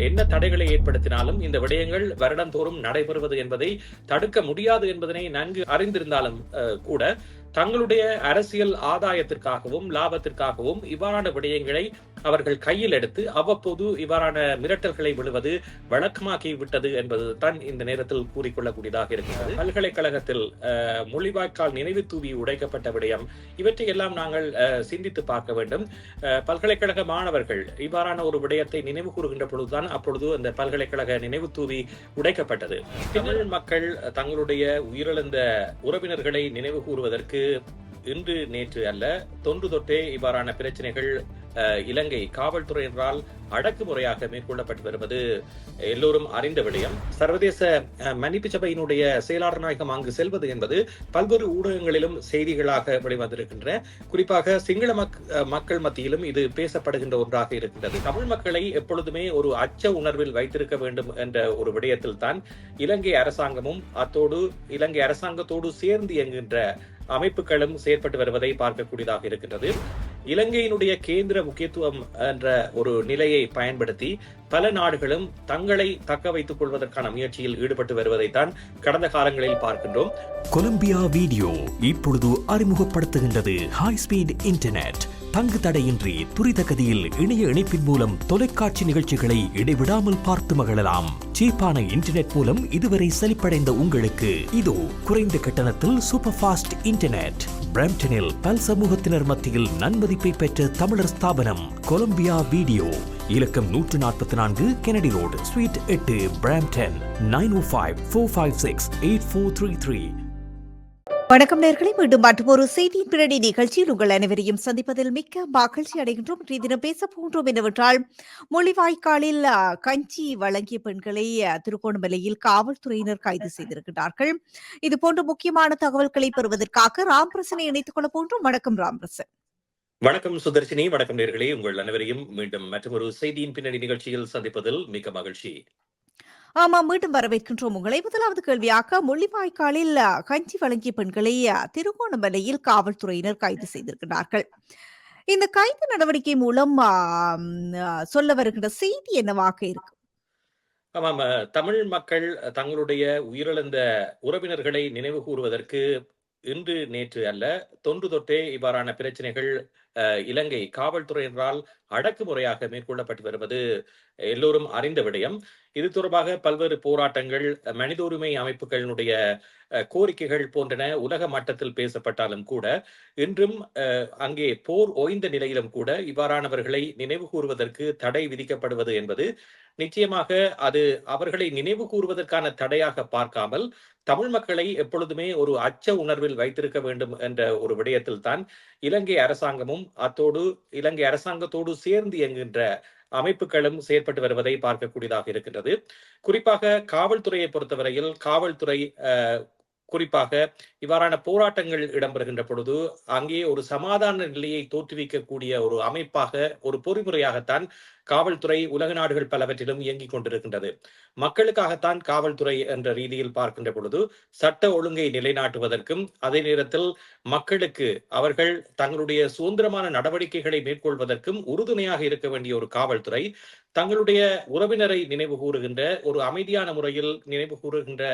என்ன தடைகளை ஏற்படுத்தினாலும் இந்த விடயங்கள் வருடந்தோறும் நடைபெறுவது என்பதை தடுக்க முடியாது என்பதனை நன்கு அறிந்திருந்தாலும் கூட தங்களுடைய அரசியல் ஆதாயத்திற்காகவும் லாபத்திற்காகவும் இவ்வாறான விடயங்களை அவர்கள் கையில் எடுத்து அவ்வப்போது இவ்வாறான மிரட்டல்களை விழுவது வழக்கமாக்கி விட்டது என்பது தான் இந்த நேரத்தில் கூறிக்கொள்ளக்கூடியதாக இருக்கிறது பல்கலைக்கழகத்தில் மொழிவாய்க்கால் நினைவு தூவி உடைக்கப்பட்ட விடயம் இவற்றை எல்லாம் நாங்கள் அஹ், சிந்தித்து பார்க்க வேண்டும். பல்கலைக்கழக மாணவர்கள் இவ்வாறான ஒரு விடயத்தை நினைவு கூறுகின்ற பொழுதுதான் அப்பொழுது அந்த பல்கலைக்கழக நினைவு தூவி உடைக்கப்பட்டது. தமிழ் மக்கள் தங்களுடைய உயிரிழந்த உறவினர்களை நினைவு கூறுவதற்கு இதற்கு இன்று நேற்று அல்ல தொன்று தொட்டே இவ்வாறான பிரச்சனைகள் இலங்கை காவல்துறை என்றால் அடக்குமுறையாக மேற்கொள்ளப்பட்டு வருவது எல்லோரும் அறிந்த விடயம். சர்வதேச மன்னிப்பு சபையினுடைய செயலாளர் நாயகம் அங்கு செல்வது என்பது பல்வேறு ஊடகங்களிலும் செய்திகளாக வெளிவந்திருக்கின்ற குறிப்பாக சிங்கள மக்- மக்கள் மத்தியிலும் இது பேசப்படுகின்ற ஒன்றாக இருக்கின்றது. தமிழ் மக்களை எப்பொழுதுமே ஒரு அச்ச உணர்வில் வைத்திருக்க வேண்டும் என்ற ஒரு விடயத்தில் தான் இலங்கை அரசாங்கமும் அத்தோடு இலங்கை அரசாங்கத்தோடு சேர்ந்து இயங்குகின்ற அமைப்புகளும் செயற்பட்டு வருவதை பார்க்கக்கூடியதாக இருக்கின்றது. இலங்கையினுடைய கேந்திர முக்கியத்துவம் என்ற ஒரு நிலையை பயன்படுத்தி பல நாடுகளும் தங்களை தக்க வைத்துக் கொள்வதற்கான முயற்சியில் ஈடுபட்டு வருவதைத்தான் கடந்த காலங்களில் பார்க்கின்றோம். கொலம்பியா வீடியோ இப்பொழுது அறிமுகப்படுத்துகின்றது. ஹை ஸ்பீட் இன்டர்நெட் தங்கு தடையின்றி துரித கதியில் இணைய இணைப்பின் மூலம் தொலைக்காட்சி நிகழ்ச்சிகளை இடைவிடாமல் பார்த்து மகிழலாம். சீப்பான இன்டர்நெட் மூலம் இதுவரை செழிப்படைந்த உங்களுக்கு இதோ குறைந்த கட்டணத்தில் சூப்பர் ஃபாஸ்ட் இன்டர்நெட் பிரம்டனில் பல் சமூகத்தினர் மத்தியில் நன்மதிப்பை பெற்ற தமிழர் ஸ்தாபனம் கொலம்பியா வீடியோ. இலக்கம் நூற்று நாற்பத்தி நான்கு கெனடி ரோடு ஸ்வீட் எட்டு Brampton nine O five four five six eight four three three வணக்கம் நேர்களை மீண்டும் மற்றொரு செய்தி பின்னணி நிகழ்ச்சியில் உங்கள் அனைவரையும் சந்திப்பதில் மிக்க மகிழ்ச்சி அடைகின்றோம். இன்றைய தினம் பேச போன்றோம் என்னவென்றால் மொழிவாய்க்காலில் கஞ்சி வழங்கிய பெண்களை திருகோணமலையில் காவல்துறையினர் கைது செய்திருக்கிறார்கள். இது போன்ற முக்கியமான தகவல்களை பெறுவதற்காக ராம்பிரசனை இணைத்துக் கொள்ள போன்றோம் வணக்கம் ராம்பிரசன் வணக்கம் சுதர்ஷினி வணக்கம் நேர்களே. உங்கள் அனைவரையும் மீண்டும் மற்றொரு செய்தியின் பின்னணி நிகழ்ச்சியில் சந்திப்பதில் மிக்க மகிழ்ச்சி. ஆமா மீண்டும் வரவேற்கின்றோம் உங்களை. முதலாவது கேள்வியாக முள்ளிவாய்க்காலில் கஞ்சி வழங்கிய பெண்களை திருகோணமலையில் காவல்துறையினர் கைது செய்திருக்கிறார்கள். இந்த கைது நடவடிக்கை மூலம் சொல்ல வருகின்ற செய்தி என்னவாக இருக்கு? ஆமாம் தமிழ் மக்கள் தங்களுடைய உயிரிழந்த உறவினர்களை நினைவு கூறுவதற்கு இன்று நேற்று அல்ல தொன்று தொட்டே இவ்வாறான பிரச்சனைகள் அஹ், இலங்கை என்றால் அடக்குமுறையாக மேற்கொள்ளப்பட்டு வருவது எல்லோரும் அறிந்த விடயம். இது தொடர்பாக பல்வேறு போராட்டங்கள் மனித உரிமை அமைப்புகளினுடைய அஹ், கோரிக்கைகள் போன்றன உலக மட்டத்தில் பேசப்பட்டாலும் கூட இன்றும் அஹ், அங்கே போர் ஓய்ந்த நிலையிலும் கூட இவ்வாறானவர்களை நினைவு கூறுவதற்கு தடை விதிக்கப்படுவது என்பது நிச்சயமாக அது அவர்களை நினைவு கூறுவதற்கான தடையாக பார்க்காமல் தமிழ் மக்களை எப்பொழுதுமே ஒரு அச்ச உணர்வில் வைத்திருக்க வேண்டும் என்ற ஒரு விடயத்தில் தான் இலங்கை அரசாங்கமும் அத்தோடு இலங்கை அரசாங்கத்தோடு சேர்ந்து இயங்குகின்ற அமைப்புகளும் செயற்பட்டு வருவதை பார்க்கக்கூடியதாக இருக்கின்றது. குறிப்பாக காவல்துறையை பொறுத்தவரையில் காவல்துறை அஹ், குறிப்பாக இவ்வாறான போராட்டங்கள் இடம்பெறுகின்ற பொழுது அங்கே ஒரு சமாதான நிலையை தோற்றுவிக்கக்கூடிய ஒரு அமைப்பாக ஒரு பொறிமுறையாகத்தான் காவல்துறை உலக நாடுகள் பலவற்றிலும் இயங்கிக் கொண்டிருக்கின்றது. மக்களுக்காகத்தான் காவல்துறை என்ற ரீதியில் பார்க்கின்ற பொழுது சட்ட ஒழுங்கை நிலைநாட்டுவதற்கும் அதே நேரத்தில் மக்களுக்கு அவர்கள் தங்களுடைய சுதந்திரமான நடவடிக்கைகளை மேற்கொள்வதற்கும் உறுதுணையாக இருக்க வேண்டிய ஒரு காவல்துறை தங்களுடைய உறவினரை நினைவு கூறுகின்ற ஒரு அமைதியான முறையில் நினைவு கூறுகின்ற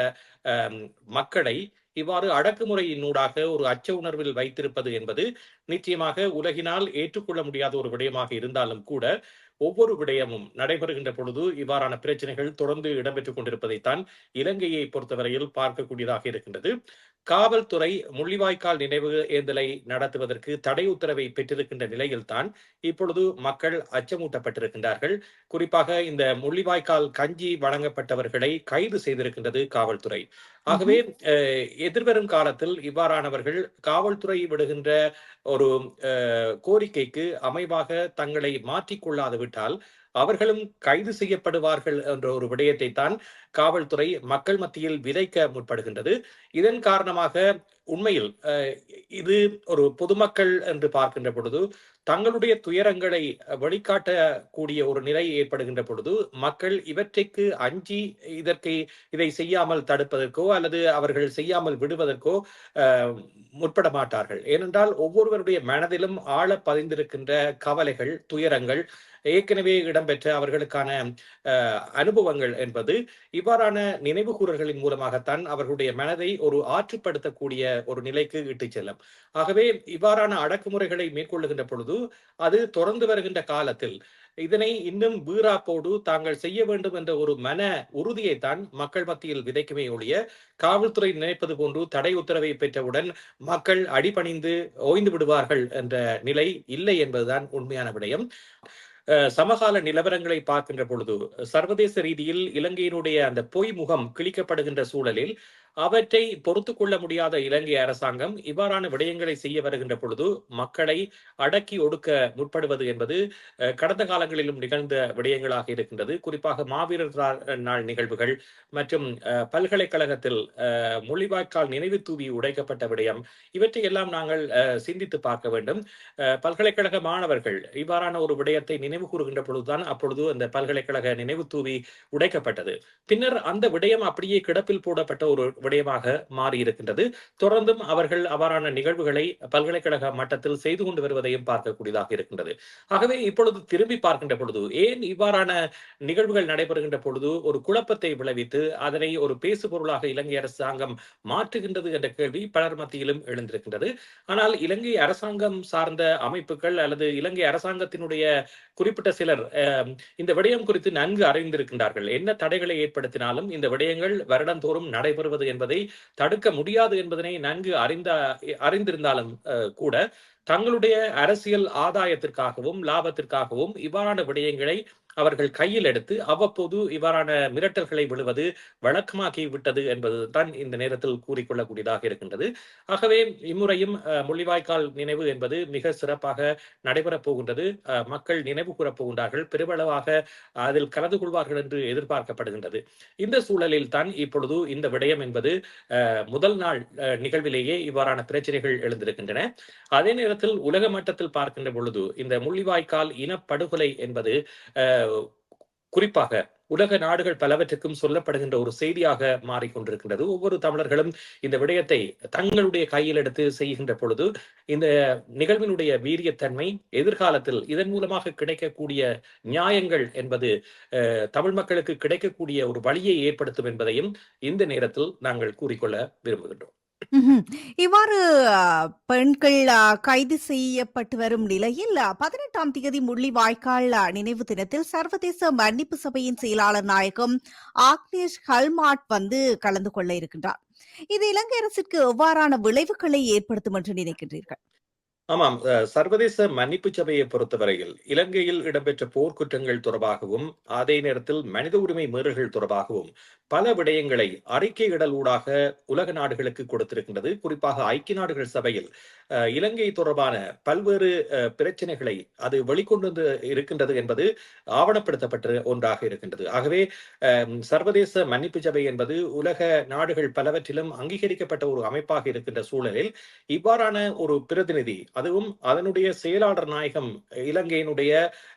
அஹ், மக்களை இவ்வாறு அடக்குமுறையினூடாக ஒரு அச்ச உணர்வில் வைத்திருப்பது என்பது நிச்சயமாக உலகினால் ஏற்றுக்கொள்ள முடியாத ஒரு விடயமாக இருந்தாலும் கூட ஒவ்வொரு விடயமும் நடைபெறுகின்ற பொழுது இவ்வாறான பிரச்சனைகள் தொடர்ந்து இடம்பெற்றுக் கொண்டிருப்பதைத்தான் இலங்கையை பொறுத்தவரையில் பார்க்கக்கூடியதாக இருக்கின்றது. காவல்துறை முள்ளிவாய்க்கால் நினைவு ஏந்தலை நடத்துவதற்கு தடை உத்தரவை பெற்றிருக்கின்ற நிலையில்தான் இப்பொழுது மக்கள் அச்சமூட்டப்பட்டிருக்கின்றார்கள். குறிப்பாக இந்த முள்ளிவாய்க்கால் கஞ்சி வழங்கப்பட்டவர்களை கைது செய்திருக்கின்றது காவல்துறை. ஆகவே அஹ், எதிர்வரும் காலத்தில் இவ்வாறானவர்கள் காவல்துறை விடுகின்ற ஒரு அஹ், கோரிக்கைக்கு அமைவாக தங்களை மாற்றிக்கொள்ளாது விட்டால் அவர்களும் கைது செய்யப்படுவார்கள் என்ற ஒரு விடயத்தை தான் காவல்துறை மக்கள் மத்தியில் விதைக்க முற்படுகின்றது. இதன் காரணமாக உண்மையில் அஹ், இது ஒரு பொதுமக்கள் என்று பார்க்கின்ற பொழுது தங்களுடைய துயரங்களை வெளிக்காட்டக்கூடிய ஒரு நிலை ஏற்படுகின்ற பொழுது மக்கள் இவற்றைக்கு அஞ்சி இதற்கு இதை செய்யாமல் தடுப்பதற்கோ அல்லது அவர்கள் செய்யாமல் விடுவதற்கோ அஹ், முற்பட மாட்டார்கள். ஏனென்றால் ஒவ்வொருவருடைய மனதிலும் ஆழ பதிந்திருக்கின்ற கவலைகள் துயரங்கள் ஏற்கனவே இடம்பெற்ற அவர்களுக்கான அஹ், அனுபவங்கள் என்பது இவ்வாறான நினைவுகூறல்களின் மூலமாகத்தான் அவர்களுடைய மனதை ஒரு ஆற்றுப்படுத்தக்கூடிய ஒரு நிலைக்கு இட்டுச் செல்லும். ஆகவே இவ்வாறான அடக்குமுறைகளை மேற்கொள்ளுகின்ற பொழுது போது அது தொடர்ந்து வருகின்ற காலத்தில். இதனை இன்னும் வீராப்போடு தாங்கள் செய்ய வேண்டும் என்ற ஒரு மன உறுதியை தான் மக்கள் மத்தியில் விதைக்குமே ஒழிய காவல்துறை நினைப்பது போன்று தடை உத்தரவை பெற்றவுடன் மக்கள் அடிபணிந்து ஓய்ந்து விடுவார்கள் என்ற நிலை இல்லை என்பதுதான் உண்மையான விடயம். சமகால நிலவரங்களை பார்க்கின்ற பொழுது சர்வதேச ரீதியில் இலங்கையினுடைய அந்த பொய் முகம் கிழிக்கப்படுகின்ற சூழலில் அவற்றை பொறுத்து கொள்ள முடியாத இலங்கை அரசாங்கம் இவ்வாறான விடயங்களை செய்ய வருகின்ற பொழுது மக்களை அடக்கி ஒடுக்க முற்படுவது என்பது அஹ், கடந்த காலங்களிலும் நிகழ்ந்த விடயங்களாக இருக்கின்றது. குறிப்பாக மாவீரர் நாள் நிகழ்வுகள் மற்றும் அஹ், பல்கலைக்கழகத்தில் அஹ், மொழிவாய்க்கால் நினைவு தூவி உடைக்கப்பட்ட விடயம் இவற்றை எல்லாம் நாங்கள் அஹ், சிந்தித்து பார்க்க வேண்டும். பல்கலைக்கழக மாணவர்கள் இவ்வாறான ஒரு விடயத்தை நினைவு கூறுகின்ற பொழுதுதான் அப்பொழுது அந்த பல்கலைக்கழக நினைவு தூவி உடைக்கப்பட்டது. பின்னர் அந்த விடயம் அப்படியே கிடப்பில் போடப்பட்ட ஒரு விடயமாக மாறி இருக்கின்றது தொடர்ந்தும் அவர்கள் அவ்வாறான நிகழ்வுகளை பல்கலைக்கழக மட்டத்தில் செய்து கொண்டு வருவதையும் பார்க்கக்கூடியதாக இருக்கின்றது. ஆகவே இப்பொழுது திரும்பி பார்க்கின்ற பொழுது ஏன் இவ்வாறான நிகழ்வுகள் நடைபெறுகின்ற பொழுது ஒரு குழப்பத்தை விளைவித்து அதனை ஒரு பேசு பொருளாக இலங்கை அரசாங்கம் மாற்றுகின்றது என்ற கேள்வி பலர் மத்தியிலும் எழுந்திருக்கின்றது. ஆனால் இலங்கை அரசாங்கம் சார்ந்த அமைப்புகள் அல்லது இலங்கை அரசாங்கத்தினுடைய குறிப்பிட்ட சிலர் அஹ், இந்த விடயம் குறித்து நன்கு அறிந்திருக்கின்றார்கள். என்ன தடைகளை ஏற்படுத்தினாலும் இந்த விடயங்கள் வருடந்தோறும் நடைபெறுவது என்பதை தடுக்க முடியாது என்பதனை நன்கு அறிந்த அறிந்திருந்தாலும் கூட தங்களுடைய அரசியல் ஆதாயத்திற்காகவும் லாபத்திற்காகவும் இவ்வாறான விடயங்களை அவர்கள் கையில் எடுத்து அவ்வப்போது இவ்வாறான மிரட்டல்களை விழுவது வழக்கமாக்கி விட்டது என்பதுதான் இந்த நேரத்தில் கூறிக்கொள்ளக்கூடியதாக இருக்கின்றது. ஆகவே இம்முறையும் அஹ், முள்ளிவாய்க்கால் நினைவு என்பது மிக சிறப்பாக நடைபெறப் போகின்றது. அஹ், மக்கள் நினைவு கூறப் போகின்றார்கள். பெருமளவாக அதில் கலந்து கொள்வார்கள் என்று எதிர்பார்க்கப்படுகின்றது. இந்த சூழலில் தான் இப்பொழுது இந்த விடயம் என்பது அஹ், முதல் நாள் அஹ், நிகழ்விலேயே இவ்வாறான பிரச்சனைகள் எழுந்திருக்கின்றன. அதே நேரத்தில் உலக மட்டத்தில் பார்க்கின்ற பொழுது இந்த முள்ளிவாய்க்கால் இனப்படுகொலை என்பது அஹ், குறிப்பாக உலக நாடுகள் பலவற்றுக்கும் சொல்லப்படுகின்ற ஒரு செய்தியாக மாறிக்கொண்டிருக்கின்றது. ஒவ்வொரு தமிழர்களும் இந்த விடயத்தை தங்களுடைய கையில் எடுத்து செய்கின்ற பொழுது இந்த நிகழ்வினுடைய வீரியத்தன்மை எதிர்காலத்தில் இதன் மூலமாக கிடைக்கக்கூடிய நியாயங்கள் என்பது தமிழ் மக்களுக்கு கிடைக்கக்கூடிய ஒரு வழியை ஏற்படுத்தும் என்பதையும் இந்த நேரத்தில் நாங்கள் கூறிக்கொள்ள விரும்புகின்றோம். இவ்வாறு பெண்கள் கைது செய்யப்பட்டு வரும் நிலையில் பதினெட்டாம் தேதி முள்ளிவாய்க்கால் வாய்க்கால் நினைவு தினத்தில் சர்வதேச மன்னிப்பு சபையின் செயலாளர் நாயகம் ஆக்னேஷ் ஹல்மாட் வந்து கலந்து கொள்ள இருக்கின்றார். இது இலங்கை அரசிற்கு எவ்வாறான விளைவுகளை ஏற்படுத்தும் என்று நினைக்கின்றீர்கள்? ஆமாம் சர்வதேச மன்னிப்பு சபையை பொறுத்தவரையில் இலங்கையில் இடம்பெற்ற போர்க்குற்றங்கள் தொடர்பாகவும் அதே நேரத்தில் மனித உரிமை மீறல்கள் தொடர்பாகவும் பல விடயங்களை அறிக்கையிடலூடாக உலக நாடுகளுக்கு கொடுத்திருக்கின்றது. குறிப்பாக ஐக்கிய நாடுகள் சபையில் அஹ், இலங்கை தொடர்பான பல்வேறு அஹ், பிரச்சனைகளை அது வெளிக்கொண்டு வந்து இருக்கின்றது என்பது ஆவணப்படுத்தப்பட்ட ஒன்றாக இருக்கின்றது. ஆகவே அஹ், சர்வதேச மன்னிப்பு சபை என்பது உலக நாடுகள் பலவற்றிலும் அங்கீகரிக்கப்பட்ட ஒரு அமைப்பாக இருக்கின்ற சூழலில் இவ்வாறான ஒரு பிரதிநிதி அதுவும் அதனுடைய செயலாளர் நாயகம் இலங்கையினுடைய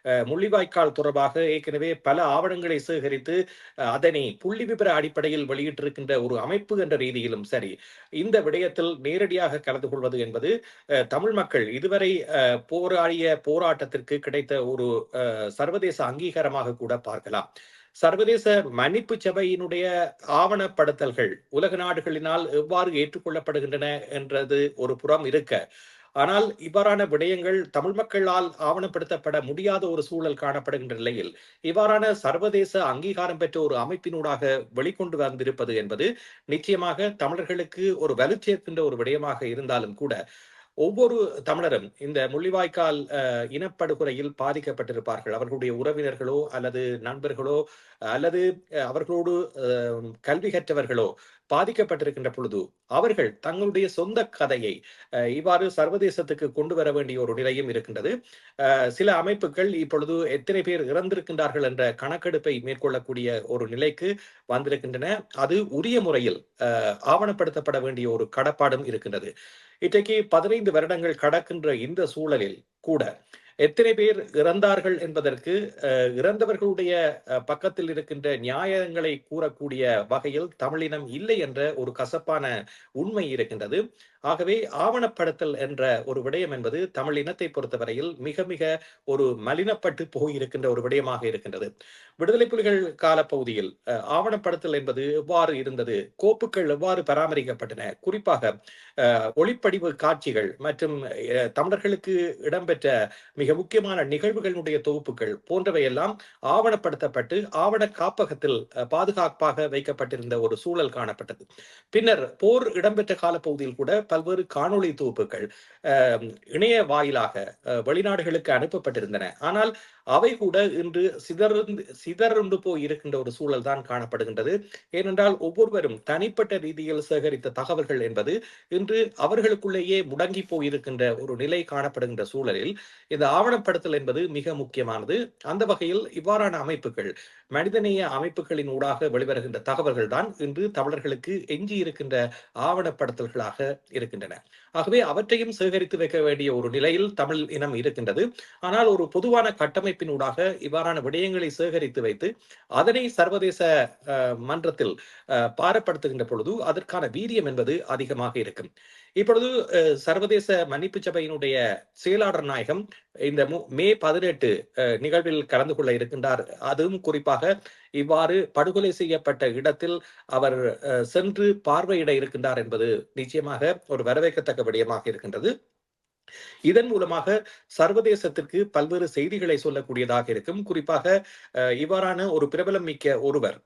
அஹ், முள்ளிவாய்க்கால் தொடர்பாக ஏற்கனவே பல ஆவணங்களை சேகரித்து அதனை புள்ளி விபர அடிப்படையில் வெளியிட்டிருக்கின்ற ஒரு அமைப்பு என்ற ரீதியிலும் சரி இந்த விடயத்தில் நேரடியாக கலந்து கொள்வது என்பது அஹ், தமிழ் மக்கள் இதுவரை அஹ், போராடிய போராட்டத்திற்கு கிடைத்த ஒரு அஹ், சர்வதேச அங்கீகாரமாக கூட பார்க்கலாம். சர்வதேச மன்னிப்பு சபையினுடைய ஆவணப்படுத்தல்கள் உலக நாடுகளினால் எவ்வாறு ஏற்றுக்கொள்ளப்படுகின்றன என்றது ஒரு புறம் இருக்க ஆனால் இவ்வாறான விடயங்கள் தமிழ் மக்களால் ஆவணப்படுத்தப்பட முடியாத ஒரு சூழல் காணப்படுகின்ற நிலையில் இவ்வாறான சர்வதேச அங்கீகாரம் பெற்ற ஒரு அமைப்பினூடாக வெளிக்கொண்டு வந்திருப்பது என்பது நிச்சயமாக தமிழர்களுக்கு ஒரு வலு சேர்க்கின்ற ஒரு விடயமாக இருந்தாலும் கூட ஒவ்வொரு தமிழரும் இந்த முள்ளிவாய்க்கால் இனப்படுகொலையில் பாதிக்கப்பட்டிருப்பார்கள். அவர்களுடைய உறவினர்களோ அல்லது நண்பர்களோ அல்லது அவர்களோடு கல்வி கற்றவர்களோ பாதிக்கப்பட்டிருக்கின்ற பொழுது அவர்கள் தங்களுடைய சொந்த கதையை அஹ், இவ்வாறு சர்வதேசத்துக்கு கொண்டு வர வேண்டிய ஒரு நிலையும் இருக்கின்றது. சில அமைப்புகள் இப்பொழுது எத்தனை பேர் இறந்திருக்கின்றார்கள் என்ற கணக்கெடுப்பை மேற்கொள்ளக்கூடிய ஒரு நிலைக்கு வந்திருக்கின்றன. அது உரிய முறையில் ஆவணப்படுத்தப்பட வேண்டிய ஒரு கடப்பாடும் இருக்கின்றது. இன்றைக்கு பதினைந்து வருடங்கள் கடக்கின்ற இந்த சூழலில் கூட எத்தனை பேர் இறந்தார்கள் என்பதற்கு அஹ், இறந்தவர்களுடைய பக்கத்தில் இருக்கின்ற நியாயங்களை கூறக்கூடிய வகையில் தமிழினம் இல்லை என்ற ஒரு கசப்பான உண்மை இருக்கின்றது. ஆகவே ஆவணப்படுத்தல் என்ற ஒரு விடயம் என்பது தமிழ் இனத்தை பொறுத்தவரையில் மிக மிக ஒரு மலினப்பட்டு போயிருக்கின்ற ஒரு விடயமாக இருக்கின்றது. விடுதலை புலிகள் காலப்பகுதியில் அஹ், ஆவணப்படுத்தல் என்பது எவ்வாறு இருந்தது? கோப்புகள் எவ்வாறு பராமரிக்கப்பட்டன? குறிப்பாக ஒளிப்படிவு காட்சிகள் மற்றும் தமிழர்களுக்கு இடம்பெற்ற மிக முக்கியமான நிகழ்வுகளுடைய தொகுப்புகள் போன்றவையெல்லாம் ஆவணப்படுத்தப்பட்டு ஆவண காப்பகத்தில் அஹ், பாதுகாப்பாக வைக்கப்பட்டிருந்த ஒரு சூழல் காணப்பட்டது. பின்னர் போர் இடம்பெற்ற காலப்பகுதியில் கூட பல்வேறு காணொளி தொகுப்புகள் இணைய வாயிலாக வெளிநாடுகளுக்கு அனுப்பப்பட்டிருந்தன. ஆனால் அவை கூட இன்று சிதறந்து சிதறுண்டு போய் இருக்கின்ற ஒரு சூழல் தான் காணப்படுகின்றது. ஏனென்றால் ஒவ்வொருவரும் தனிப்பட்ட ரீதியில் சேகரித்த தகவல்கள் என்பது இன்று அவர்களுக்குள்ளேயே முடங்கி போயிருக்கின்ற ஒரு நிலை காணப்படுகின்ற சூழலில் இந்த ஆவணப்படுத்தல் என்பது மிக முக்கியமானது. அந்த வகையில் இவ்வாறான அமைப்புகள் மனிதநேய அமைப்புகளின் ஊடாக வெளிவருகின்ற தகவல்கள் தான் இன்று தமிழர்களுக்கு எஞ்சி இருக்கின்ற ஆவணப்படுத்தல்களாக இருக்கின்றன. ஆகவே அவற்றையும் சேகரித்து வைக்க வேண்டிய ஒரு நிலையில் தமிழ் இனம் இருக்கின்றது. ஆனால் ஒரு பொதுவான அமைப்பினூடாக இவ்வாறான விடயங்களை சேகரித்து வைத்து அதனை சர்வதேச மன்றத்தில் பாரப்படுத்துகின்ற பொழுது அதற்கான வீரியம் என்பது அதிகமாக இருக்கும். இப்பொழுது சர்வதேச மன்னிப்பு சபையினுடைய செயலாளர் நாயகம் இந்த மே பதினெட்டு நிகழ்வில் கலந்து கொள்ள இருக்கின்றார். அதுவும் குறிப்பாக இவ்வாறு படுகொலை செய்யப்பட்ட இடத்தில் அவர் சென்று பார்வையிட இருக்கின்றார் என்பது நிச்சயமாக ஒரு வரவேற்கத்தக்க விடயமாக இருக்கின்றது. இதன் மூலமாக சர்வதேசத்திற்கு பல்வேறு செய்திகளை சொல்லக்கூடியதாக இருக்கும். குறிப்பாக அஹ், இவ்வாறான ஒரு பிரபலம் மிக்க ஒருவர்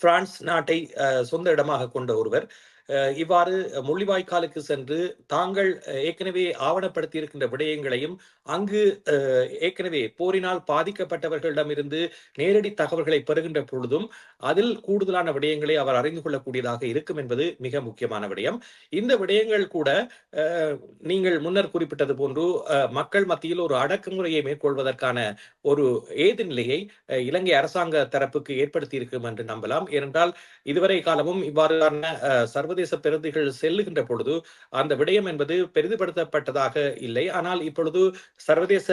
பிரான்ஸ் நாட்டை சொந்த இடமாக கொண்ட ஒருவர் இவ்வாறு முள்ளிவாய்க்காலுக்கு சென்று தாங்கள் ஏற்கனவே ஆவணப்படுத்தி இருக்கின்ற விடயங்களையும் அங்கு ஏற்கனவே போரினால் பாதிக்கப்பட்டவர்களிடமிருந்து நேரடி தகவல்களை பெறுகின்ற பொழுதும் அதில் கூடுதலான விடயங்களை அவர் அறிந்து கொள்ளக்கூடியதாக இருக்கும் என்பது மிக முக்கியமான விடயம். இந்த விடயங்கள் கூட நீங்கள் முன்னர் குறிப்பிட்டது போன்று அஹ், மக்கள் மத்தியில் ஒரு அடக்குமுறையை மேற்கொள்வதற்கான ஒரு ஏது நிலையை இலங்கை அரசாங்க தரப்புக்கு ஏற்படுத்தி இருக்கும் என்று நம்பலாம். ஏனென்றால் இதுவரை காலமும் இவ்வாறான அஹ், சர்வதேச பிரதிகள் செல்லுகின்ற பொழுது அந்த விடயம் என்பது பெரிதுபடுத்தப்பட்டதாக இல்லை. ஆனால் இப்பொழுது சர்வதேச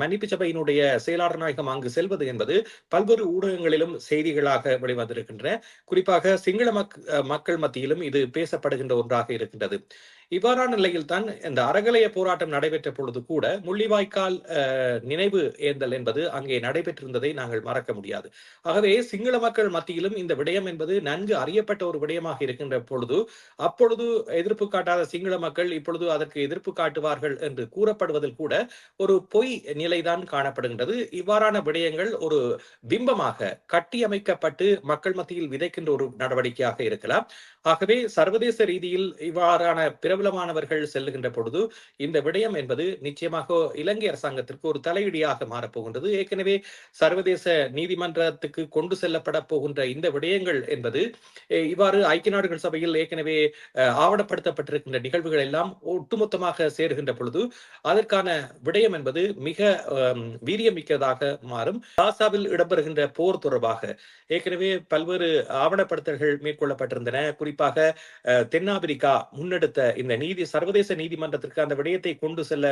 மன்னிப்பு சபையினுடைய செயலாளர் நாயகம் அங்கு செல்வது என்பது பல்வேறு ஊடகங்களிலும் செய்திகளாக வெளிவந்திருக்கின்றன. குறிப்பாக சிங்கள மக் மக்கள் மத்தியிலும் இது பேசப்படுகின்ற ஒன்றாக இருக்கின்றது. இவ்வாறான நிலையில் தான் இந்த அறகலைய போராட்டம் நடைபெற்ற பொழுது கூட முள்ளிவாய்க்கால் நினைவு ஏந்தல் என்பது அங்கே நடைபெற்றிருந்ததை நாங்கள் மறக்க முடியாது. ஆகவே சிங்கள மக்கள் மத்தியிலும் இந்த விடயம் என்பது நன்கு அறியப்பட்ட ஒரு விடயமாக இருக்கின்ற பொழுது அப்பொழுது எதிர்ப்பு காட்டாத சிங்கள மக்கள் இப்பொழுது அதற்கு எதிர்ப்பு காட்டுவார்கள் என்று கூறப்படுவதில் கூட ஒரு பொய் நிலைதான் காணப்படுகின்றது. இவ்வாறான விடயங்கள் ஒரு பிம்பமாக கட்டியமைக்கப்பட்டு மக்கள் மத்தியில் விதைக்கின்ற ஒரு நடவடிக்கையாக இருக்கலாம். ஆகவே சர்வதேச ரீதியில் இவ்வாறான பிரபலமானவர்கள் செல்லுகின்ற பொழுது இந்த விடயம் என்பது நிச்சயமாக இலங்கை அரசாங்கத்திற்கு ஒரு தலையீடியாக மாறப்போகின்றது. ஏற்கனவே சர்வதேச நீதிமன்றத்துக்கு கொண்டு செல்லப்பட போகின்ற இந்த விடயங்கள் என்பது இவ்வாறு ஐக்கிய நாடுகள் சபையில் ஏற்கனவே ஆவணப்படுத்தப்பட்டிருக்கின்ற நிகழ்வுகள் எல்லாம் ஒட்டுமொத்தமாக சேருகின்ற பொழுது அதற்கான விடயம் என்பது மிக வீரியமிக்கதாக மாறும். காசாவில் இடம்பெறுகின்ற போர் தொடர்பாக ஏற்கனவே பல்வேறு ஆவணப்படுத்தல்கள் மேற்கொள்ளப்பட்டிருந்தன. குறிப்பாக குறிப்பாக தென்னாப்பிரிக்கா முன்னெடுத்த இந்த நீதி சர்வதேச நீதிமன்றத்திற்கு அந்த விடயத்தை கொண்டு செல்ல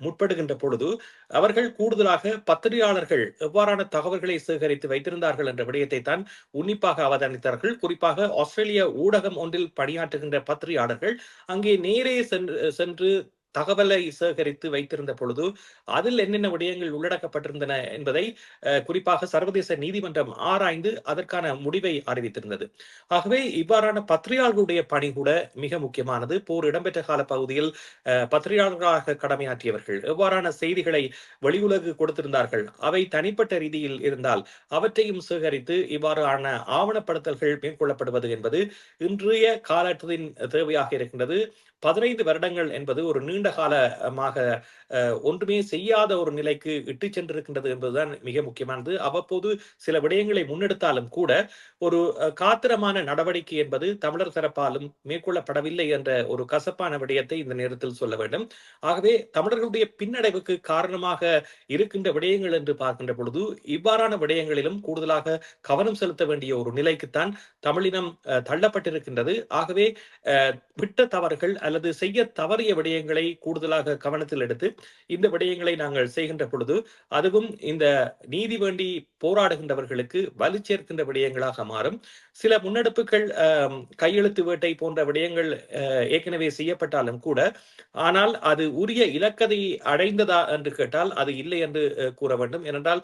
முற்படுகின்ற பொழுது அவர்கள் கூடுதலாக பத்திரிகையாளர்கள் எவ்வாறான தகவல்களை சேகரித்து வைத்திருந்தார்கள் என்ற விடயத்தை தான் உன்னிப்பாக அவதானித்தார்கள். குறிப்பாக ஆஸ்திரேலிய ஊடகம் ஒன்றில் பணியாற்றுகின்ற பத்திரிகையாளர்கள் அங்கே நேரே சென்று சென்று தகவலை சேகரித்து வைத்திருந்த பொழுது அதில் என்னென்ன விடயங்கள் உள்ளடக்கப்பட்டிருந்தன என்பதை அஹ், குறிப்பாக சர்வதேச நீதிமன்றம் ஆராய்ந்து அதற்கான முடிவை அறிவித்திருந்தது. ஆகவே இவ்வாறான பத்திரிகையாளர்களுடைய பணி கூட மிக முக்கியமானது. போர் இடம்பெற்ற கால பகுதியில் அஹ், பத்திரிகையாளர்களாக கடமையாற்றியவர்கள் எவ்வாறான செய்திகளை வெளியுலகு கொடுத்திருந்தார்கள் அவை தனிப்பட்ட ரீதியில் இருந்தால் அவற்றையும் சேகரித்து இவ்வாறான ஆவணப்படுத்தல்கள் மேற்கொள்ளப்படுவது என்பது இன்றைய காலத்தின் தேவையாக இருக்கின்றது. பதினைந்து வருடங்கள் என்பது ஒரு நீண்ட காலமாக ஒன்றுமே செய்யாத ஒரு நிலைக்கு இட்டு சென்றிருக்கின்றது என்பதுதான் மிக முக்கியமானது. அவ்வப்போது சில விடயங்களை முன்னெடுத்தாலும் கூட ஒரு காத்திரமான நடவடிக்கை என்பது தமிழர் தரப்பாலும் மேற்கொள்ளப்படவில்லை என்ற ஒரு கசப்பான விடயத்தை இந்த நேரத்தில் சொல்ல வேண்டும். ஆகவே தமிழர்களுடைய பின்னடைவுக்கு காரணமாக இருக்கின்ற விடயங்கள் என்று பார்க்கின்ற பொழுது இவ்வாறான விடயங்களிலும் கூடுதலாக கவனம் செலுத்த வேண்டிய ஒரு நிலைக்குத்தான் தமிழினம் அஹ், தள்ளப்பட்டிருக்கின்றது. ஆகவே அஹ், விட்ட தவறுகள் அல்லது செய்ய தவறிய விடயங்களை கூடுதலாக கவனத்தில் எடுத்து இந்த விடயங்களை நாங்கள் செய்கின்ற பொழுது அதுவும் இந்த நீதி வேண்டி போராடுகின்றவர்களுக்கு வலு சேர்க்கின்ற விடயங்களாக மாறும். சில முன்னெடுப்புகள் கையெழுத்து வேட்டை போன்ற விடயங்கள் ஏற்கனவே செய்யப்பட்டாலும் கூட ஆனால் அது உரிய இலக்கதை அடைந்ததா என்று கேட்டால் அது இல்லை என்று கூற வேண்டும். ஏனென்றால்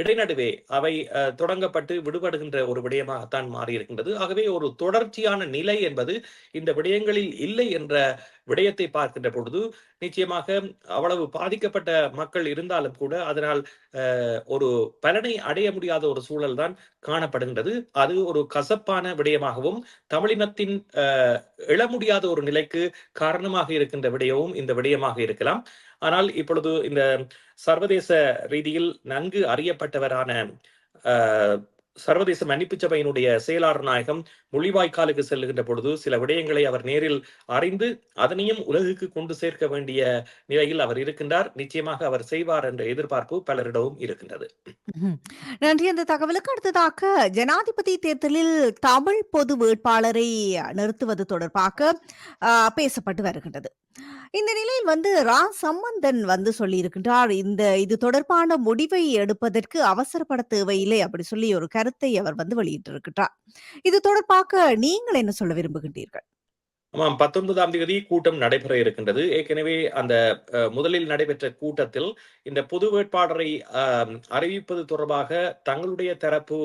இடைநடுவே அவை தொடங்கப்பட்டு விடுபடுகின்ற ஒரு விடயமாகத்தான் மாறியிருக்கின்றது. ஆகவே ஒரு தொடர்ச்சியான நிலை என்பது இந்த விடயங்களில் இல்லை என்ற விடயத்தை பார்க்கின்ற பொழுது நிச்சயமாக அவ்வளவு பாதிக்கப்பட்ட மக்கள் இருந்தாலும் கூட அதனால் அஹ், ஒரு பலனை அடைய முடியாத ஒரு சூழல் தான் காணப்படுகின்றது. அது ஒரு கசப்பான விடயமாகவும் தமிழினத்தின் எழ முடியாத ஒரு நிலைக்கு காரணமாக இருக்கின்ற விடயமும் இந்த விடயமாக இருக்கலாம். ஆனால் இப்பொழுது இந்த சர்வதேச ரீதியில் நன்கு அறியப்பட்டவரான அஹ், சர்வதேச மன்னிப்பு சபையினுடைய செயலாளர் நாயகம் முள்ளிவாய்க்காலுக்கு செல்லுகின்ற பொழுது சில விடயங்களை அவர் நேரில் அறிந்து அதனையும் உலகுக்கு கொண்டு சேர்க்க வேண்டிய நிலையில் அவர் இருக்கின்றார். நிச்சயமாக அவர் செய்வார் என்ற எதிர்பார்ப்பு பலரிடமும் இருக்கின்றது. நன்றி. அந்த தகவலுக்கு அடுத்ததாக ஜனாதிபதி தேர்தலில் தமிழ் பொது வேட்பாளரை நிறுத்துவது தொடர்பாக பேசப்பட்டு வருகின்றது. இந்த நிலையில் வந்து ரா சம்பந்தன் வந்து சொல்லியிருக்கின்றார் இந்த இது தொடர்பான முடிவை எடுப்பதற்கு அவசரப்பட தேவையில்லை அப்படி சொல்லி ஒரு கருத்தை அவர் வந்து வெளியிட்டிருக்கின்றார். இது தொடர்பாக நீங்கள் என்ன சொல்ல விரும்புகின்றீர்கள்? ஆமாம் பத்தொன்பதாம் தேதி கூட்டம் நடைபெற இருக்கின்றது. ஏற்கனவே அந்த முதலில் நடைபெற்ற கூட்டத்தில் இந்த பொது வேட்பாளரை அறிவிப்பது தொடர்பாக தங்களுடைய தரப்பு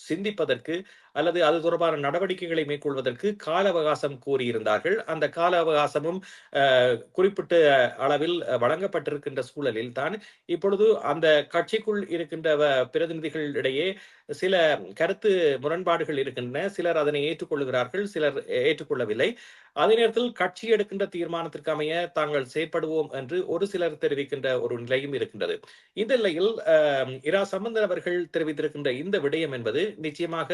சிந்திப்பதற்கு அல்லது அது தொடர்பான நடவடிக்கைகளை மேற்கொள்வதற்கு கால அவகாசம் கோரியிருந்தார்கள். அந்த கால அவகாசமும் குறிப்பிட்ட அளவில் வழங்கப்பட்டிருக்கின்ற சூழலில் தான் இப்பொழுது அந்த கட்சிக்குள் இருக்கின்ற வ- பிரதிநிதிகளிடையே சில கருத்து முரண்பாடுகள் இருக்கின்றன. சிலர் அதனை ஏற்றுக்கொள்கிறார்கள் சிலர் ஏற்றுக்கொள்ளவில்லை. அதே நேரத்தில் கட்சி எடுக்கின்ற தீர்மானத்திற்கு அமைய தாங்கள் செயற்படுவோம் என்று ஒரு சிலர் தெரிவிக்கின்ற ஒரு நிலையும் இருக்கின்றது. இந்த நிலையில் இரா சம்பந்தன் அவர்கள் தெரிவித்திருக்கின்ற இந்த விடயம் என்பது நிச்சயமாக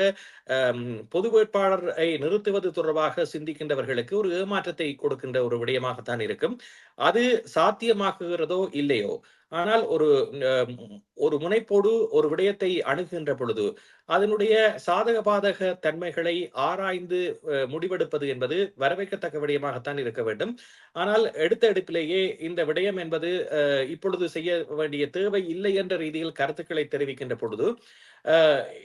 பொது வேட்பாளரை நிறுத்துவது தொடர்பாக சிந்திக்கின்றவர்களுக்கு ஒரு ஏமாற்றத்தை கொடுக்கின்ற ஒரு விடயமாகத்தான் இருக்கும். அது சாத்தியமாக்குகிறதோ இல்லையோ ஆனால் ஒரு ஒரு முனைப்போடு ஒரு விடயத்தை அணுகுகின்ற பொழுது அதனுடைய சாதக பாதக தன்மைகளை ஆராய்ந்து முடிவெடுப்பது என்பது வரவேற்கத்தக்க விடயமாகத்தான் இருக்க வேண்டும். ஆனால் எடுத்த எடுப்பிலேயே இந்த விடயம் என்பது அஹ், இப்பொழுது செய்ய வேண்டிய தேவை இல்லை என்ற ரீதியில் கருத்துக்களை தெரிவிக்கின்ற பொழுது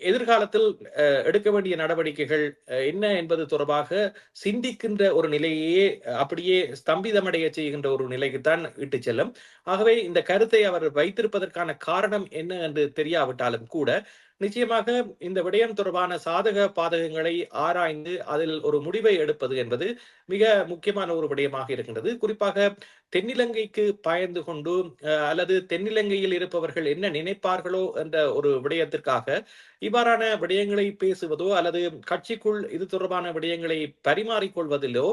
எதிர்காலத்தில் அஹ், எடுக்க வேண்டிய நடவடிக்கைகள் அஹ், என்ன என்பது தொடர்பாக சிந்திக்கின்ற ஒரு நிலையே அப்படியே ஸ்தம்பிதமடைய செய்கின்ற ஒரு நிலைக்குத்தான் இட்டு செல்லும். ஆகவே இந்த கருத்தை அவர் வைத்திருப்பதற்கான காரணம் என்ன என்று தெரியாவிட்டாலும் கூட நிச்சயமாக இந்த விடயம் தொடர்பான சாதக பாதகங்களை ஆராய்ந்து அதில் ஒரு முடிவை எடுப்பது என்பது மிக முக்கியமான ஒரு விடயமாக இருக்கின்றது. குறிப்பாக தென்னிலங்கைக்கு பயந்து கொண்டு அல்லது தென்னிலங்கையில் இருப்பவர்கள் என்ன நினைப்பார்களோ என்ற ஒரு விடயத்திற்காக இவ்வாறான விடயங்களை பேசுவதோ அல்லது கட்சிக்குள் இது தொடர்பான விடயங்களை பரிமாறிக்கொள்வதிலோ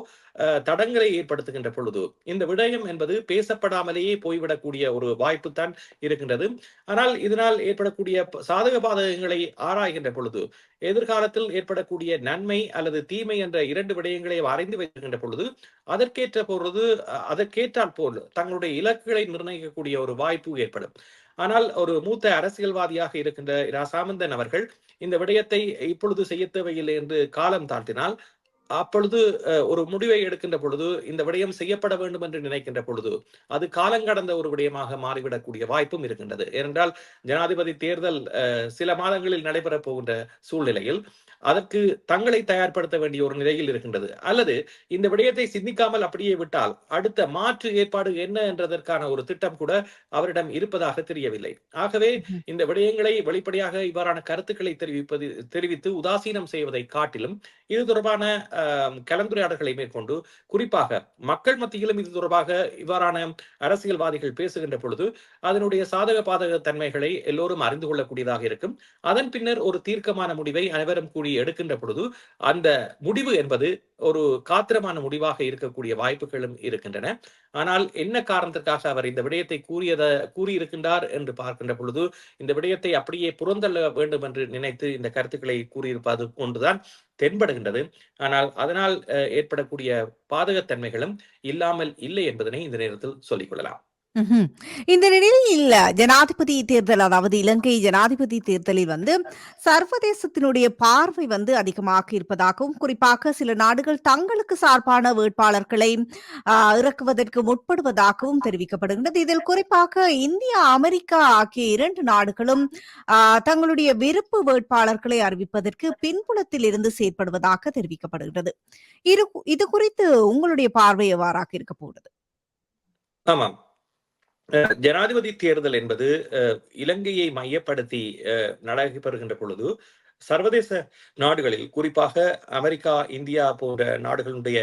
தடங்களை ஏற்படுத்துகின்ற பொழுது இந்த விடயம் என்பது பேசப்படாமலேயே போய்விடக்கூடிய ஒரு வாய்ப்பு தான் இருக்கின்றது. ஆனால் இதனால் ஏற்படக்கூடிய சாதக பாதகங்களை ஆராய்கின்ற பொழுது எதிர்காலத்தில் ஏற்படக்கூடிய நன்மை அல்லது தீமை என்ற இரண்டு விடயங்களை அறிந்து வைக்கின்ற பொழுது அதற்கேற்ற பொழுது அதற்கேற்றால் போல் தங்களுடைய இலக்குகளை நிர்ணயிக்கக்கூடிய ஒரு வாய்ப்பு ஏற்படும். ஆனால் ஒரு மூத்த அரசியல்வாதியாக இருக்கின்ற இரா சாமந்தன் அவர்கள் இந்த விடயத்தை இப்பொழுது செய்ய தேவையில்லை என்று காலம் தாழ்த்தினால் அப்பொழுது ஒரு முடிவை எடுக்கின்ற பொழுது இந்த விடயம் செய்யப்பட வேண்டும் என்று நினைக்கின்ற பொழுது அது காலங்கடந்த ஒரு விடயமாக மாறிவிடக்கூடிய வாய்ப்பும் இருக்கின்றது. ஏனென்றால் ஜனாதிபதி தேர்தல் சில மாதங்களில் நடைபெறப் போகின்ற சூழ்நிலையில் அதற்கு தங்களை தயார்படுத்த வேண்டிய ஒரு நிலையில் இருக்கின்றது. அல்லது இந்த விடயத்தை சிந்திக்காமல் அப்படியே விட்டால் அடுத்த மாற்று ஏற்பாடு என்ன என்றதற்கான ஒரு திட்டம் கூட அவரிடம் இருப்பதாக தெரியவில்லை. ஆகவே. இந்த விடயங்களை வெளிப்படையாக இவ்வாறான கருத்துக்களை தெரிவிப்பது தெரிவித்து உதாசீனம் செய்வதை காட்டிலும் இது தொடர்பான கலந்துரையாடல்களை மேற்கொண்டு குறிப்பாக மக்கள் மத்தியிலும் இது தொடர்பாக இவ்வாறான அரசியல்வாதிகள் பேசுகின்ற பொழுது அதனுடைய சாதக பாதக தன்மைகளை எல்லோரும் அறிந்து கொள்ளக்கூடியதாக இருக்கும். அதன் பின்னர் ஒரு தீர்க்கமான முடிவை அனைவரும் கூடி எடுக்கின்ற பொழுது அந்த முடிவு என்பது ஒரு காத்திரமான முடிவாக இருக்கக்கூடிய வாய்ப்புகளும் இருக்கின்றன. ஆனால் என்ன காரணத்திற்காக அவர் இந்த விடயத்தை கூறியத கூறியிருக்கின்றார் என்று பார்க்கின்ற பொழுது இந்த விடயத்தை அப்படியே புறந்தள்ள வேண்டும் என்று நினைத்து இந்த கருத்துக்களை கூறியிருப்பது ஒன்றுதான் தென்படுகின்றது. ஆனால் அதனால் அஹ், ஏற்படக்கூடிய பாதகத்தன்மைகளும் இல்லாமல் இல்லை என்பதனை இந்த நேரத்தில் சொல்லிக்கொள்ளலாம் இந்த நிலையில் ஜனாதிபதி தேர்தல் அதாவது இலங்கை ஜனாதிபதி தேர்தலில் வந்து சர்வதேசத்தினுடைய பார்வை வந்து அதிகமாக இருப்பதாகவும் குறிப்பாக சில நாடுகள் தங்களுக்கு சார்பான வேட்பாளர்களை இறக்குவதற்கு முற்படுவதாகவும் தெரிவிக்கப்படுகின்றது. இதில் குறிப்பாக இந்தியா அமெரிக்கா ஆகிய இரண்டு நாடுகளும் தங்களுடைய விருப்பு வேட்பாளர்களை அறிவிப்பதற்கு பின்புலத்தில் இருந்து செயற்படுவதாக தெரிவிக்கப்படுகிறது இது குறித்து உங்களுடைய பார்வை எவ்வாறாக இருக்க போகிறது ஆமாம். ஜனாதிபதி தேர்தல் என்பது இலங்கையை மையப்படுத்தி நடைபெறுகின்ற பொழுது சர்வதேச நாடுகளில் குறிப்பாக அமெரிக்கா இந்தியா போன்ற நாடுகளுடைய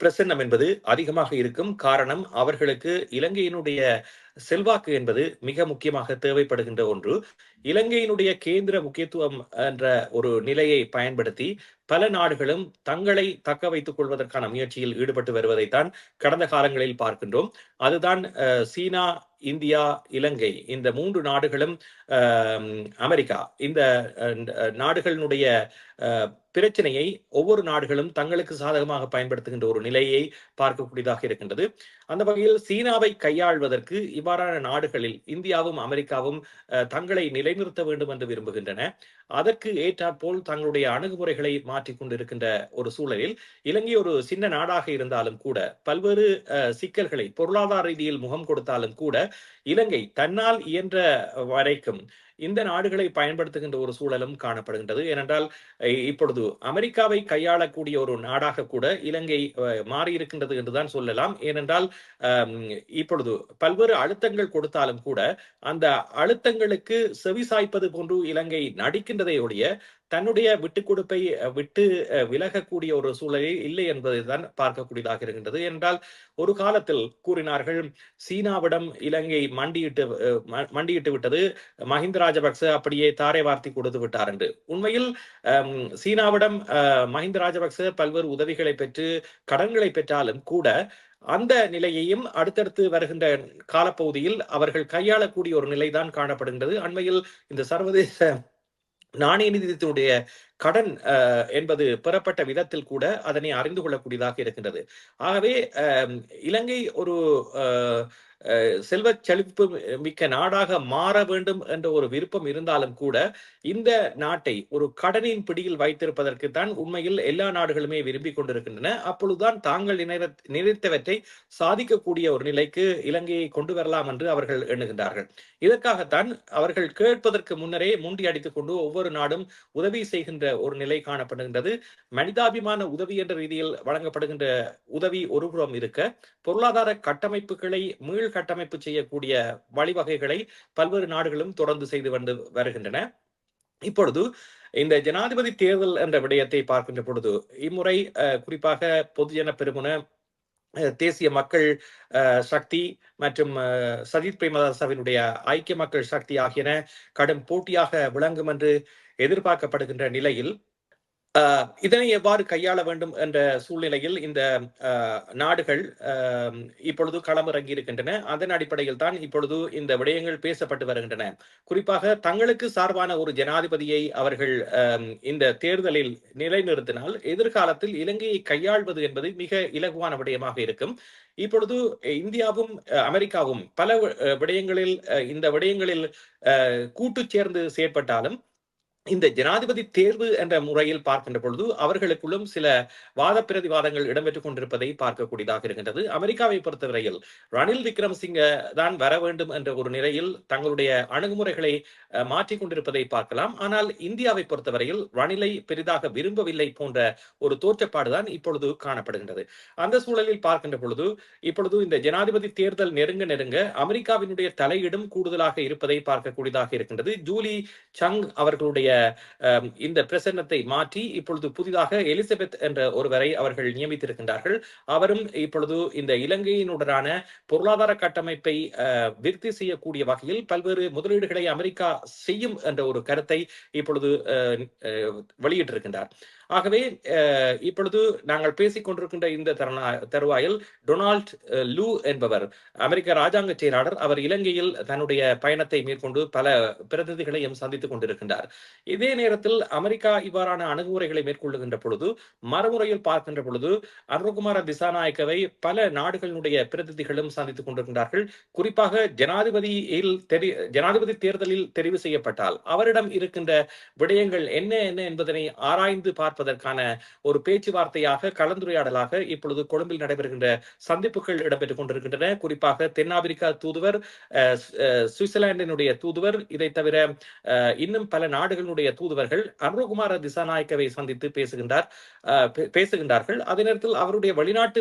பிரசன்னம் என்பது அதிகமாக இருக்கும். காரணம் அவர்களுக்கு இலங்கையினுடைய செல்வாக்கு என்பது மிக முக்கியமாக தேவைப்படுகின்ற ஒன்று. இலங்கையினுடைய கேந்திர முக்கியத்துவம் என்ற ஒரு நிலையை பயன்படுத்தி பல நாடுகளும் தங்களை தக்க வைத்துக் கொள்வதற்கான முயற்சியில் ஈடுபட்டு வருவதைத்தான் கடந்த காலங்களில் பார்க்கின்றோம். அதுதான் சீனா இந்தியா இலங்கை இந்த மூன்று நாடுகளும் அமெரிக்கா இந்த நாடுகளினுடைய பிரச்சனையை ஒவ்வொரு நாடுகளும் தங்களுக்கு சாதகமாக பயன்படுத்துகின்ற ஒரு நிலையை பார்க்கக்கூடியதாக இருக்கின்றது. அந்த வகையில் சீனாவை கையாள்வதற்கு இவ்வாறான நாடுகளில் இந்தியாவும் அமெரிக்காவும் அஹ், தங்களை நிலைநிறுத்த வேண்டும் என்று விரும்புகின்றன. அதற்கு ஏற்றாற்போல் தங்களுடைய அணுகுமுறைகளை மாற்றிக் கொண்டிருக்கின்ற ஒரு சூழலில் இலங்கை ஒரு சின்ன நாடாக இருந்தாலும் கூட பல்வேறு சிக்கல்களை பொருளாதார ரீதியில் முகம் கொடுத்தாலும் கூட இலங்கை தன்னால் இயன்ற வரைக்கும் இந்த நாடுகளை பயன்படுத்துகின்ற ஒரு சூழலும் காணப்படுகின்றது. ஏனென்றால் இப்பொழுது அமெரிக்காவை கையாளக்கூடிய ஒரு நாடாக கூட இலங்கை மாறி மாறியிருக்கின்றது என்றுதான் சொல்லலாம். ஏனென்றால் இப்பொழுது பல்வேறு அழுத்தங்கள் கொடுத்தாலும் கூட அந்த அழுத்தங்களுக்கு செவிசாய்ப்பது போன்று இலங்கை நடிக்கின்றதை ஒழிய தன்னுடைய விட்டு கொடுப்பை விட்டு விலகக்கூடிய ஒரு சூழலில் இல்லை என்பதைதான் பார்க்கக்கூடியதாக இருக்கின்றது. என்றால் ஒரு காலத்தில் கூறினார்கள் சீனாவிடம் இலங்கை மண்டியிட்டு ம- மண்டியிட்டு விட்டது மஹிந்த ராஜபக்ச அப்படியே தாரை வார்த்தை கொடுத்து விட்டார் என்று. உண்மையில் சீனாவிடம் மஹிந்த ராஜபக்ச பல்வேறு உதவிகளை பெற்று கடன்களை பெற்றாலும் கூட அந்த நிலையையும் அடுத்தடுத்து வருகின்ற காலப்பகுதியில் அவர்கள் கையாளக்கூடிய ஒரு நிலைதான் காணப்படுகின்றது. அண்மையில் இந்த சர்வதேச நாணய நிதியத்தினுடைய கடன் அஹ், என்பது பெறப்பட்ட விதத்தில் கூட அதனை அறிந்து கொள்ளக்கூடியதாக இருக்கின்றது. ஆகவே இலங்கை ஒரு செல்வ செழிப்பு மிக்க நாடாக மாற வேண்டும் என்ற ஒரு விருப்பம் இருந்தாலும் கூட இந்த நாட்டை ஒரு கடனின் பிடியில் வைத்திருப்பதற்கு தான் உண்மையில் எல்லா நாடுகளுமே விரும்பி கொண்டிருக்கின்றன. அப்பொழுதுதான் தாங்கள் நினைத்தவற்றை சாதிக்கக்கூடிய ஒரு நிலைக்கு இலங்கையை கொண்டு வரலாம் என்று அவர்கள் எண்ணுகின்றார்கள். இதற்காகத்தான் அவர்கள் கேட்பதற்கு முன்னரே முண்டி அடித்துக் கொண்டு ஒவ்வொரு நாடும் உதவி செய்கின்ற என்ற ஒரு நிலை காணப்படுகின்றது. மனிதாபிமான உதவி என்ற ரீதியில் வழங்கப்படுகின்ற உதவி ஒருபுறம் இருக்க பொருளாதார கட்டமைப்புகளை மீள் கட்டமைப்பு செய்யக்கூடிய வழிவகைகளை பல்வேறு நாடுகளும் தொடர்ந்து செய்து வந்து வருகின்றன. இப்பொழுது இந்த ஜனாதிபதி தேர்தல் என்ற விடயத்தை பார்க்கின்ற பொழுது இம்முறை குறிப்பாக பொதுஜன பெருமுன தேசிய மக்கள் சக்தி மற்றும் சஜித் பிரேமதாசவினுடைய ஐக்கிய மக்கள் சக்தி ஆகியன கடும் போட்டியாக விளங்கும் என்று எதிர்பார்க்கப்படுகின்ற நிலையில் இதனை எவ்வாறு கையாள வேண்டும் என்ற சூழ்நிலையில் இந்த நாடுகள் இப்பொழுது களமிறங்கி இருக்கின்றன. அதன் அடிப்படையில் தான் இப்பொழுது இந்த விடயங்கள் பேசப்பட்டு வருகின்றன. குறிப்பாக தங்களுக்கு சார்பான ஒரு ஜனாதிபதியை அவர்கள் இந்த தேர்தலில் நிலைநிறுத்தினால் எதிர்காலத்தில் இலங்கையை கையாள்வது என்பது மிக இலகுவான விடயமாக இருக்கும். இப்பொழுது இந்தியாவும் அஹ், அமெரிக்காவும் பல அஹ், விடயங்களில் அஹ், இந்த விடயங்களில் அஹ், கூட்டு சேர்ந்து செயற்பட்டாலும் இந்த ஜனாதிபதி தேர்வு என்ற முறையில் பார்க்கின்ற பொழுது அவர்களுக்குள்ளும் சில வாத பிரதிவாதங்கள் இடம்பெற்றுக் கொண்டிருப்பதை பார்க்கக்கூடியதாக இருக்கின்றது. அமெரிக்காவை பொறுத்தவரையில் ரணில் விக்ரமசிங்க தான் வர வேண்டும் என்ற ஒரு நிலையில் தங்களுடைய அணுகுமுறைகளை மாற்றிக் கொண்டிருப்பதை பார்க்கலாம். ஆனால் இந்தியாவை பொறுத்தவரையில் ரணிலை பெரிதாக விரும்பவில்லை போன்ற ஒரு தோற்றப்பாடுதான் இப்பொழுது காணப்படுகின்றது. அந்த சூழலில் பார்க்கின்ற பொழுது இப்பொழுது இந்த ஜனாதிபதி தேர்தல் நெருங்க நெருங்க அமெரிக்காவினுடைய தலையீடும் கூடுதலாக இருப்பதை பார்க்கக்கூடியதாக இருக்கின்றது. ஜூலி சங் அவர்களுடைய இந்த பிரசன்னத்தை மாற்றி இப்பொழுது புதிதாக எலிசபெத் என்ற ஒருவரை அவர்கள் நியமித்திருக்கின்றார்கள். அவரும் இப்பொழுது இந்த இலங்கையினுடனான பொருளாதார கட்டமைப்பை விருத்தி செய்யக்கூடிய வகையில் பல்வேறு முதலீடுகளை அமெரிக்கா செய்யும் என்ற ஒரு கருத்தை இப்பொழுது வெளியிட்டிருக்கின்றார். ஆகவே இப்பொழுது நாங்கள் பேசிக் கொண்டிருக்கின்ற இந்த தருணா தருவாயில் டொனால்ட் லூ என்பவர் அமெரிக்க ராஜாங்க செயலாளர். அவர் இலங்கையில் தன்னுடைய பயணத்தை மேற்கொண்டு பல பிரதிநிதிகளையும் சந்தித்துக் கொண்டிருக்கின்றார். இதே நேரத்தில் அமெரிக்கா இவ்வாறான அணுகுமுறைகளை மேற்கொள்ளுகின்ற பொழுது மறுமுறையில் பார்க்கின்ற பொழுது அருண்குமார திசாநாயக்கவை பல நாடுகளினுடைய பிரதிநிதிகளும் சந்தித்துக் கொண்டிருக்கின்றார்கள். குறிப்பாக ஜனாதிபதியில் தெரி ஜனாதிபதி தேர்தலில் தெரிவு செய்யப்பட்டால் அவரிடம் இருக்கின்ற விடயங்கள் என்ன என்ன என்பதனை ஆராய்ந்து பார்ப்பதற்கான ஒரு பேச்சுவார்த்தையாக கலந்துரையாடலாக இப்பொழுது கொழும்பில் நடைபெறுகின்ற சந்திப்புகள் இடம்பெற்றுக் கொண்டிருக்கின்றன. குறிப்பாக தென்னாப்பிரிக்கா தூதுவர் சுவிட்சர்லாந்தினுடைய தூதுவர் இதை தவிர இன்னும் பல நாடுகளுடைய தூதுவர்கள் அருண்குமார திசாநாயக்கவை சந்தித்து பேசுகின்றார் பேசுகின்றார்கள். அதே நேரத்தில் அவருடைய வெளிநாட்டு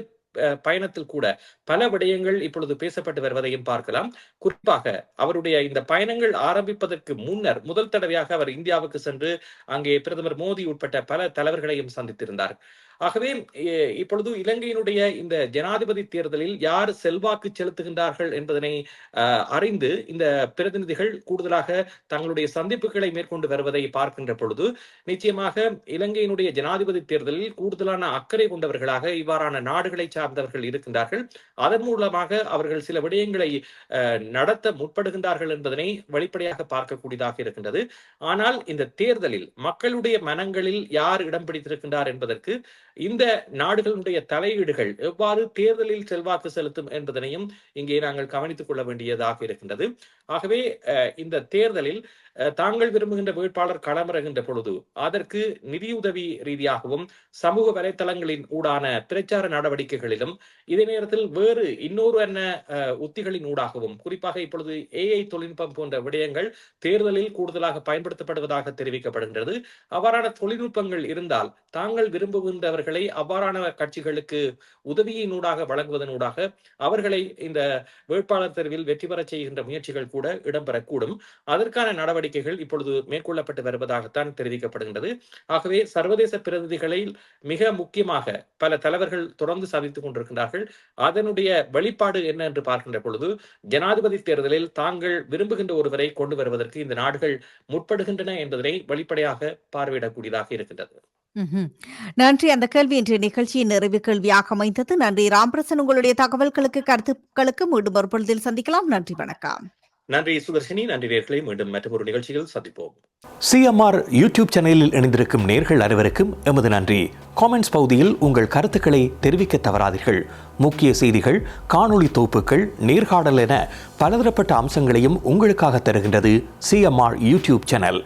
பயணத்தில் கூட பல விடயங்கள் இப்பொழுது பேசப்பட்டு வருவதையும் பார்க்கலாம். குறிப்பாக அவருடைய இந்த பயணங்கள் ஆரம்பிப்பதற்கு முன்னர் முதல் தடவையாக அவர் இந்தியாவுக்கு சென்று அங்கே பிரதமர் மோடி உட்பட்ட பல தலைவர்களையும் சந்தித்திருந்தார். ஆகவே இப்பொழுது இலங்கையினுடைய இந்த ஜனாதிபதி தேர்தலில் யார் செல்வாக்கு செலுத்துகின்றார்கள் என்பதனை அறிந்து இந்த பிரதிநிதிகள் கூடுதலாக தங்களுடைய சந்திப்புகளை மேற்கொண்டு வருவதை பார்க்கின்ற பொழுது நிச்சயமாக இலங்கையினுடைய ஜனாதிபதி தேர்தலில் கூடுதலான அக்கறை கொண்டவர்களாக இவ்வாறான நாடுகளை சார்ந்தவர்கள் இருக்கின்றார்கள். அதன் மூலமாக அவர்கள் சில விடயங்களை அஹ், நடத்த முற்படுகின்றார்கள் என்பதனை வெளிப்படையாக பார்க்கக்கூடியதாக இருக்கின்றது. ஆனால் இந்த தேர்தலில் மக்களுடைய மனங்களில் யார் இடம் பிடித்திருக்கின்றார் என்பதற்கு இந்த நாடுகளுடைய தலையீடுகள் எவ்வாறு தேர்தலில் செல்வாக்கு செலுத்தும் என்பதனையும் இங்கே நாங்கள் கவனித்துக் கொள்ள வேண்டியதாக இருக்கின்றது. ஆகவே இந்த தேர்தலில் தாங்கள் விரும்புகின்ற வேட்பாளர் களமிறகின்ற பொழுது அதற்கு நிதியுதவி ரீதியாகவும் சமூக வலைத்தளங்களின் ஊடான பிரச்சார நடவடிக்கைகளிலும் இதே நேரத்தில் வேறு இன்னொரு என்ன உத்திகளின் ஊடாகவும் குறிப்பாக இப்பொழுது ஏஐ தொழில்நுட்பம் போன்ற விடயங்கள் தேர்தலில் கூடுதலாக பயன்படுத்தப்படுவதாக தெரிவிக்கப்படுகின்றது. அவ்வாறான தொழில்நுட்பங்கள் இருந்தால் தாங்கள் விரும்புகின்றவர்கள் அவ்வாறான கட்சிகளுக்கு உதவியினூடாக வழங்குவதனூடாக அவர்களை இந்த வேட்பாளர் தேர்வில் வெற்றி பெறச் செய்கின்ற முயற்சிகள் கூட இடம்பெறக்கூடும். அதற்கான நடவடிக்கைகள் இப்பொழுது மேற்கொள்ளப்பட்டு வருவதாகத்தான் தெரிவிக்கப்படுகின்றது. ஆகவே சர்வதேச பிரதிநிதிகளை மிக முக்கியமாக பல தலைவர்கள் தொடர்ந்து சந்தித்துக் கொண்டிருக்கின்றார்கள். அதனுடைய வெளிப்பாடு என்ன என்று பார்க்கின்ற பொழுது ஜனாதிபதி தேர்தலில் தாங்கள் விரும்புகின்ற ஒருவரை கொண்டு வருவதற்கு இந்த நாடுகள் முற்படுகின்றன என்பதனை வெளிப்படையாக பார்வையிடக்கூடியதாக இருக்கின்றது. ம்ஹும். நன்றி. அந்த கேள்வி இன்றைய நிகழ்ச்சியின் நிறைவு கேள்வியாக அமைந்தது. நன்றி. ராம்பிரசன் உங்களுடைய தகவல்களுக்கு கருத்துக்களுக்கு மீண்டும் ஒரு பொழுதில் சந்திக்கலாம். நன்றி. வணக்கம். நன்றி சுதர்ஷினி. நன்றி நேர்களை. மீண்டும் மற்றொரு நிகழ்ச்சியில் சந்திப்போம். சிஎம்ஆர் யூடியூப் சேனலில் இணைந்திருக்கும் நேர்கள் அனைவருக்கும் எமது நன்றி. காமெண்ட்ஸ் பகுதியில் உங்கள் கருத்துக்களை தெரிவிக்க தவறாதீர்கள். முக்கிய செய்திகள் காணொளி தொகுப்புகள் நேர்காணல் என பலதரப்பட்ட அம்சங்களையும் உங்களுக்காக தருகின்றது சிஎம்ஆர் யூடியூப் சேனல்.